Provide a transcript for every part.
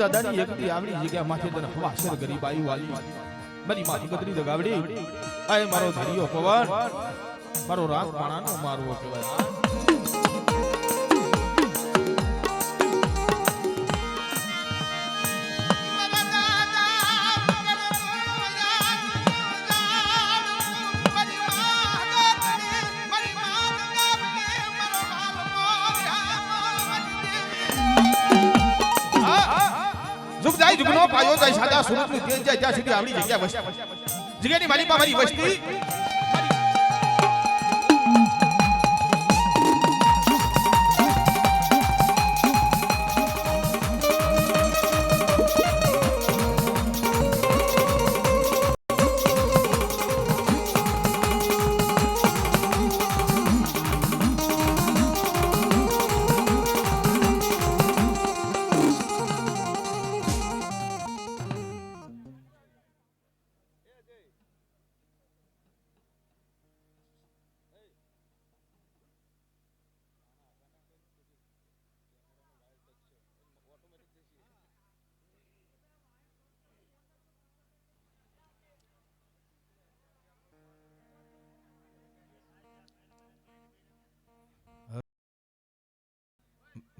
દાદાની એકથી આવડી જગ્યા માથે તને હવા અસર ગરીબ આયુ વાલી મારી માથી કતરી દગાવડી. આય, મારો ધરિયો પવન મારો રાગ પાણાનો મારવો કહેવાય જાય સુધી આવડી જગ્યા વસ્તી. જગ્યાની મારી મારી વસ્તી.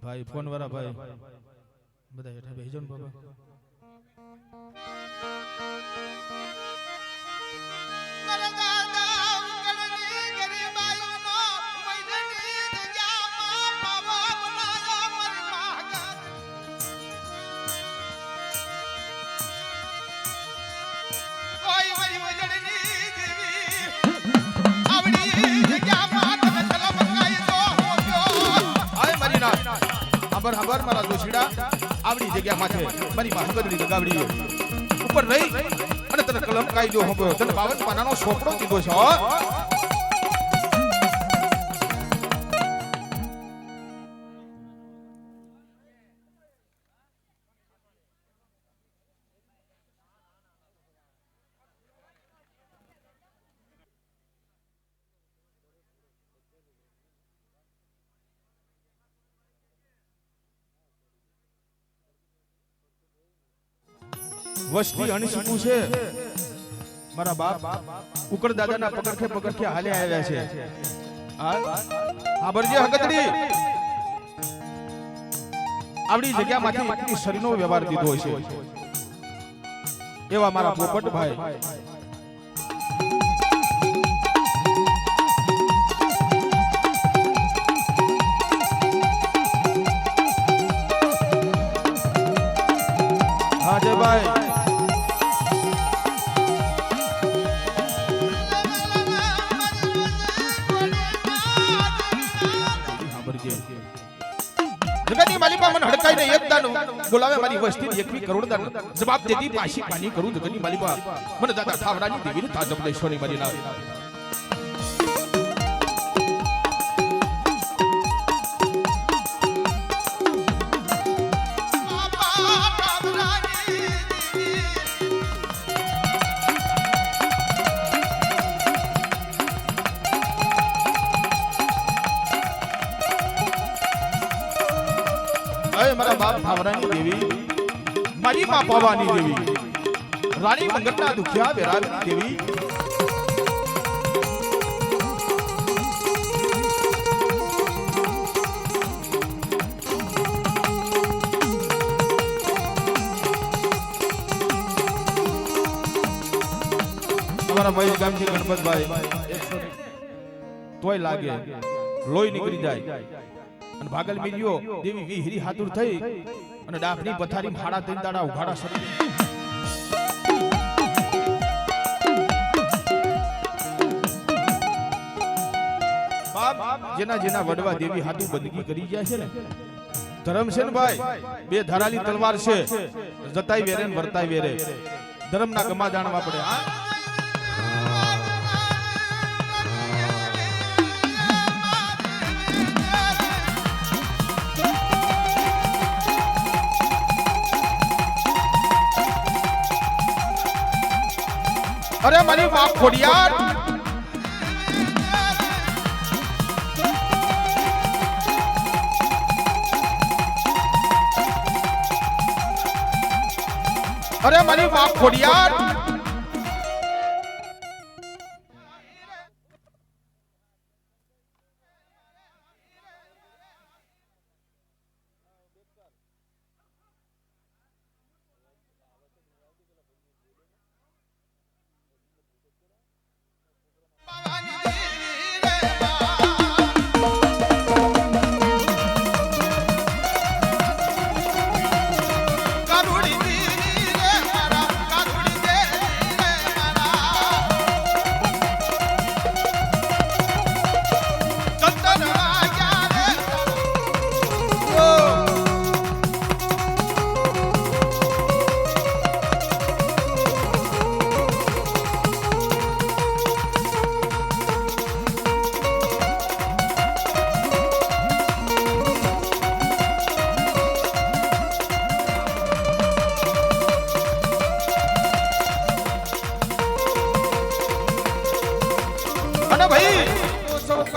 ભાઈ ફોન વાળા ભાઈ બધા હેઠા બેસજો ને બાબા. ખબર ખબર, મારા જોશીડા? આવડી જગ્યામાં છે મારી માં હગદડી લગાવડી ઉપર રહી અને તને કલમ કાયદો હોબો તને બાવન પાનાનો સોપડો કીધો છે વસ્તી અણસીકું છે. મારા બાપ ઉકળ દાદાના પગરખે પગરખે હાલે આવ્યા છે. આ બરજે હકતડી આવડી જગ્યામાંથી શરીરનો વ્યવહાર દીધો છે. એવા મારા પોપટ બોલાવે મારી વસ્તી એકવી કરોડ દાન જવાબ દેતી પાછી પાની કરું જગતની માલિકા મને દાદા ઠાવરાની દેવીને તાજબ લેશ્વરી મારી નામ અય મારા બાપ ભાવરાની દેવી મારી માં પવાની દેવી, રાણી મંગળના દુખિયા વેરાની દેવી. અમારા મહેશ ગામથી ગણપતભાઈ, તોય લાગે, લોહી નીકળી જાય. અને ભાગલ મિલ્યો દેવી વિહરી હાતુર થઈ અને ડાફની પથારી હાડા ત્રણ દાડા ઉઘાડા બાપ, જેના જેના વડવા દેવી હાથું બંદગી કરી જાય છે ને. ધર્મ છે ને ભાઈ, બે ધારાલી તલવાર છે. જતાય વેરે ને વર્તાય વેરે. ધર્મના ગમા જાણવા પડે, હા? અરે મારી બાપ ખોડિયાર. અરે મારી માં ખોડિયાર.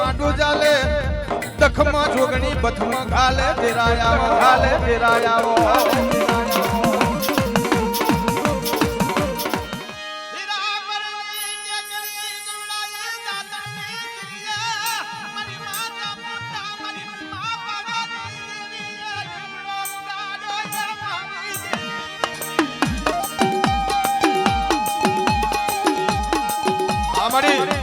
કાંડું ચાલે દખમાં જોગણી બથમાં ઘાલે તેરાયા ઘાલે તેરાયા અમારી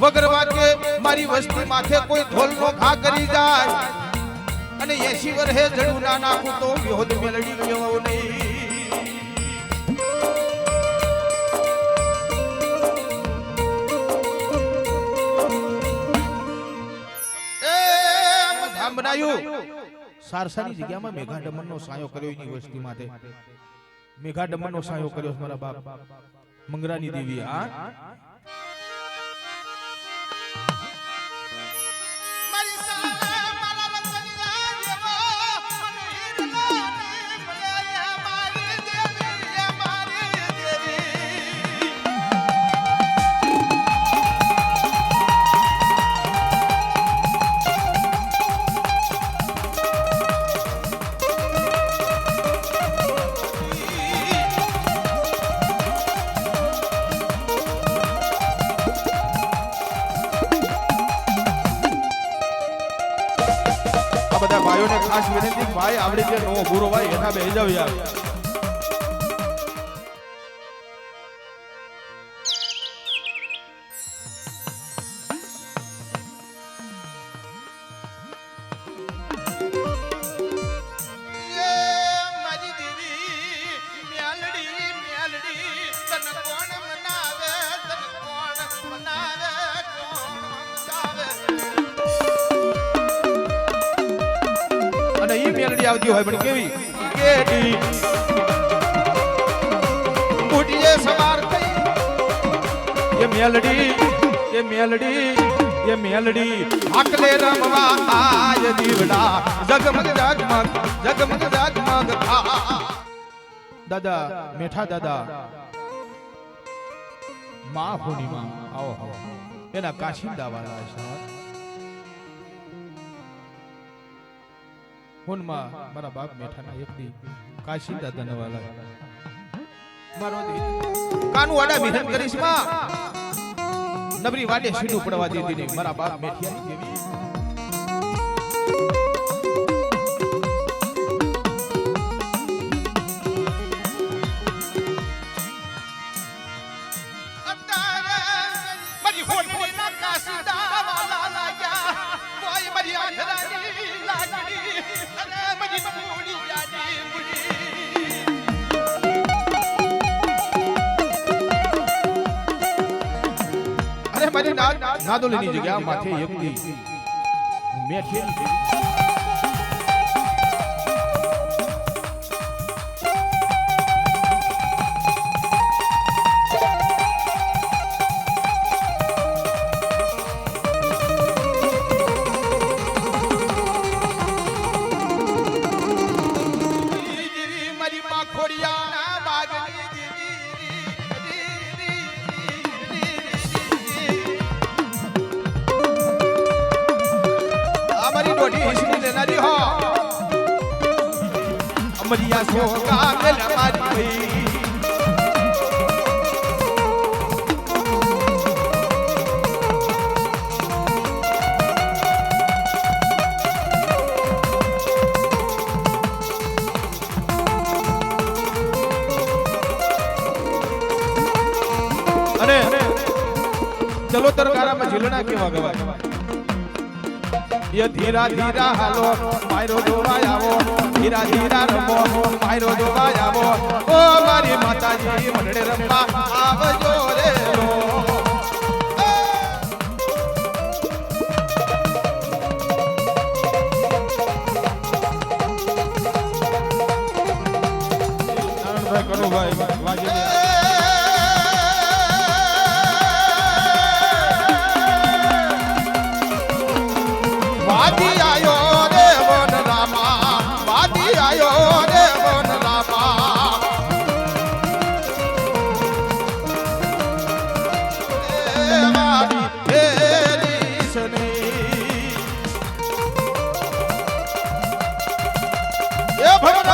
વગર વાગે મારી વસ્તી માથે કોઈ ઢોલ નો ઘા કરી જાય. અને એસી વર્ષે જડું ના નાખું તો વિહોદ મેલડી કેવો નહીં. સારસાની જગ્યામાં મેઘા ડમનનો સાયો કર્યો એની વસ્તી માટે મેઘા ડમનનો સાયો કર્યો મારા બાપ. મંગરાની દેવી આ આવડી જે નો ભૂરો ભાઈ એના બે જાવ યાર મેલડી આવતી હોય પણ કેવી? કેડી. ઉઠીએ સવાર થઈ. એ મેલડી એ મેલડી એ મેલડી. આકલે રમવા આય દીવડા. જગમગ જગમગ જગમગ જગમગ દાદા, મેઠા દાદા. માં હોની માં આવો આવો. એના કાશીંદા વાળા છે. હુનમાં મારા બાપ મેઠાના એકદી કાશી દાદા નવાલા મારો દી. કાનું વાડા મિહનત કરીશમાં. નબરી વાડે સીધું પડવા દીધી નહીં મારા બાપ મેઠિયાની દેવી. અરે મારી ના નાદોલીની જગ્યા માથે યક્તિ મેઠિયાની અને ચલો તરકારામાં ઝીલણા કેવા ગવાય એ ધીરા ધીરા હાલો માયરો જોવાય આવો ધીરા ધીરા રમો, માયરો જોવા આવો ઓ મારી માતાજી, મંડળે રમવા આવજો રે કરું ભાઈ भगवान